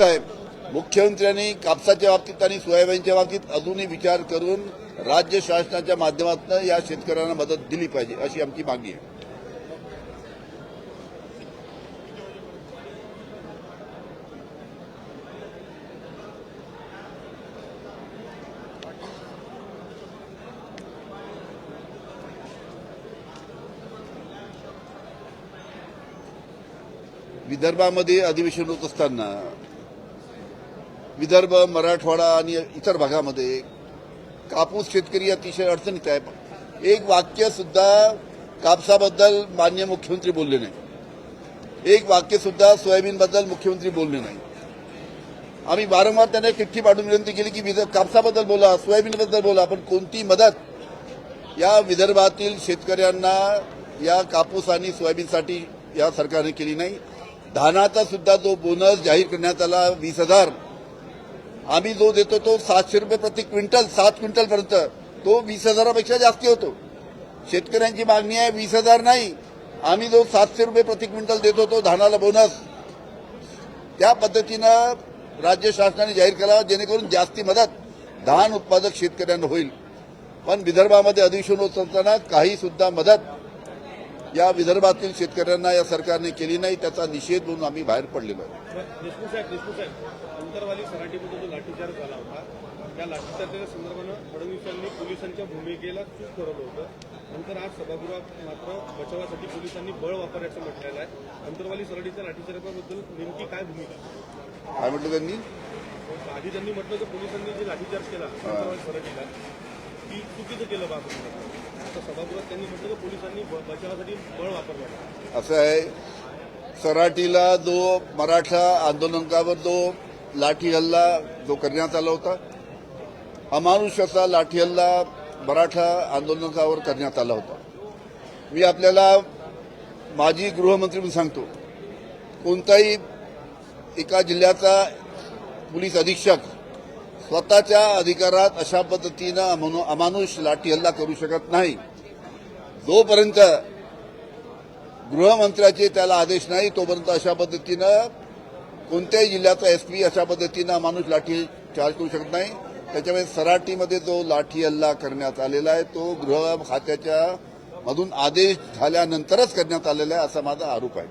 साहेब मुख्यमंत्र्यांनी कापसाच्या बाबतीत आणि सोयाबीनच्या बाबतीत अजूनही विचार करून राज्य शासनाच्या माध्यमातून या शेतकऱ्यांना मदत दिली पाहिजे अशी आमची मागणी आहे. विदर्भामध्ये अधिवेशन होत असताना विदर्भ मराठवाडा आणि इतर भागामध्ये कापूस शेतकरी अतिशय अडचणीत आहे. एक वाक्यसुद्धा कापसाबद्दल मान्य मुख्यमंत्री बोलले नाही. एक वाक्यसुद्धा सोयाबीनबद्दल मुख्यमंत्री बोलले नाही. आम्ही वारंवार त्यांना चिठ्ठी पाठवून विनंती केली की कापसाबद्दल बोला सोयाबीनबद्दल बोला पण कोणती मदत या विदर्भातील शेतकऱ्यांना या कापूस आणि सोयाबीनसाठी या सरकारने केली नाही. धानाचा सुद्धा जो बोनस जाहीर करण्यात आला वीस हजार आम्ही जो देतो तो सातशे रुपये प्रति क्विंटल सात क्विंटल पर्यंत तो वीस हजारापेक्षा जास्ती होतो. शेतकऱ्यांची मागणी आहे वीस हजार नाही. आम्ही जो सातशे रुपये प्रति क्विंटल देतो तो धानाला बोनस. त्या पद्धतीनं राज्य शासनाने जाहीर करावा जेणेकरून जास्ती मदत धान उत्पादक शेतकऱ्यांना होईल. पण विदर्भामध्ये अधिवेशन होत असताना काही सुद्धा मदत या विदर्भातील शेतकऱ्यांना या सरकारने केली नाही त्याचा निषेध म्हणून आम्ही बाहेर पडलेलो आहे. देशमुख साहेब देशमुख साहेब अंतरवाली सराटीमध्ये जो लाठीचार्ज झाला होता त्या लाठीचार्जाच्या संदर्भानं फडणवीसांनी पोलिसांच्या भूमिकेला चूक ठरवलं होतं. नंतर आज सभागृहात मात्र बचावासाठी पोलिसांनी बळ म्हटलेलं आहे. अंतरवाली सराटीच्या लाठीचार्जाबद्दल नेमकी काय भूमिका? काय म्हटलं त्यांनी? आधी त्यांनी म्हटलं की पोलिसांनी जे लाठीचार्ज केला अंतरवाली सराटीला की चुकीचं केलं बाबा सभागृहात त्यांनी म्हटलं की पोलिसांनी बचावासाठी बळ वापरलं असं आहे. सराटीला जो मराठा आंदोलकावर जो लाठी हल्ला जो करण्यात आला होता अमानुष असा लाठी हल्ला मराठा आंदोलकावर करण्यात आला होता. मी आपल्याला माजी गृहमंत्री म्हणून सांगतो कोणताही एका जिल्ह्याचा पोलीस अधीक्षक स्वतःच्या अधिकारात अशा पद्धतीनं अमानुष लाठी हल्ला करू शकत नाही. जोपर्यंत गृहमंत्र्याचे त्याला आदेश नाही तोपर्यंत अशा पद्धतीनं कोणत्याही जिल्ह्याचा एसपी अशा पद्धतीनं माणूस लाठी चार्ज करू शकत नाही. त्याच्यामुळे सराटीमध्ये जो लाठी हल्ला करण्यात आलेला आहे तो गृह खात्याच्या मधून आदेश झाल्यानंतरच करण्यात आलेला आहे असा माझा आरोप आहे.